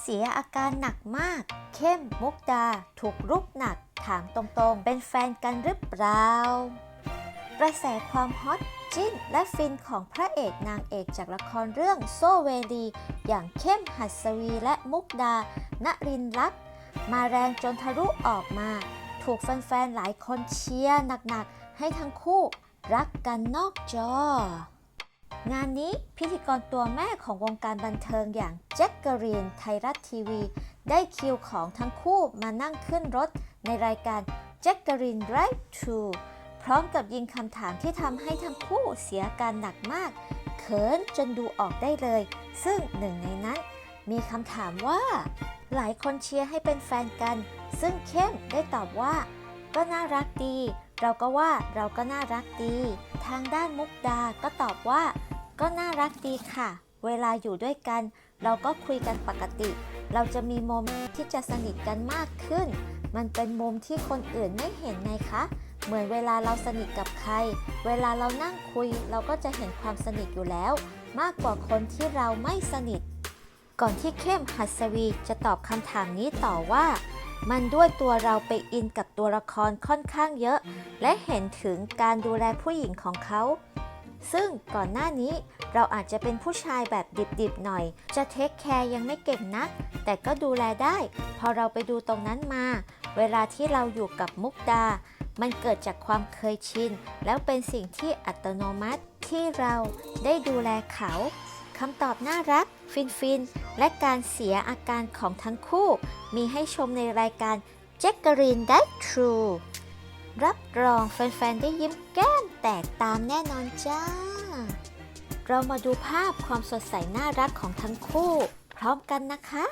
เสียอาการหนักมาก เข้มมุกดา ถูกรุกหนัก ถามตรงๆ เป็นแฟนกันหรือเปล่ากระแสความฮอตจิ้นและฟินของพระเอกนางเอกจากละครเรื่องโซเวลีอย่างเข้มหัสวีและมุกดา ณรินร์ลักษ์มาแรงจนทะลุออกมา ถูกแฟนๆหลายคนเชียร์หนักๆ ให้ทั้งคู่รักกันนอกจอ งานนี้พิธีกรตัวแม่ของวงการบันเทิงอย่างแจ็คเกอรีนไทยรัฐทีวี ได้คิวของทั้งคู่มานั่งขึ้นรถในรายการแจ็คเกอรีน Drive to พร้อมกับยิงคำถามที่ทำให้ทั้งคู่เสียการหนักมาก เขินจนดูออกได้เลย ซึ่งหนึ่งในนั้น มีคำถามว่า หลายคนเชียร์ให้เป็นแฟนกัน ซึ่งเข้มได้ตอบว่า ก็น่ารักดี เราก็ว่าเราก็น่ารักดี ทางด้านมุกดาก็ตอบว่า ก็น่ารักดีค่ะ เวลาอยู่ด้วยกัน เราก็คุยกันปกติ เราจะมีมุมที่จะสนิทกันมากขึ้น มันเป็นมุมที่คนอื่นไม่เห็นไงคะ เหมือนเวลาเราสนิทกับใคร เวลาเรานั่งคุย เราก็จะเห็นความสนิทอยู่แล้ว มากกว่าคนที่เราไม่สนิท ก่อนที่เข้มหัสวีจะตอบคำถามนี้ต่อว่ามันด้วยตัวเราไปอินกับตัวละครค่อนข้างเยอะ และเห็นถึงการดูแลผู้หญิงของเขา ซึ่งก่อนหน้านี้เราอาจจะเป็นผู้ชายแบบดิบๆหน่อย จะเทคแคร์ยังไม่เก่งนัก แต่ก็ดูแลได้ พอเราไปดูตรงนั้นมา เวลาที่เราอยู่กับมุกดา มันเกิดจากความเคยชิน แล้วเป็นสิ่งที่อัตโนมัติที่เราได้ดูแลเขาคำตอบน่ารัก ฟินฟินๆและการเสียอาการของทั้งคู่ มีให้ชมในรายการ j a c k e r i n That True รับรองแฟนๆ ได้ยิ้มแก้มแตกตามแน่นอนจ้า เรามาดูภาพความสดใสน่ารักของทั้งคู่ พร้อมกันนะคะ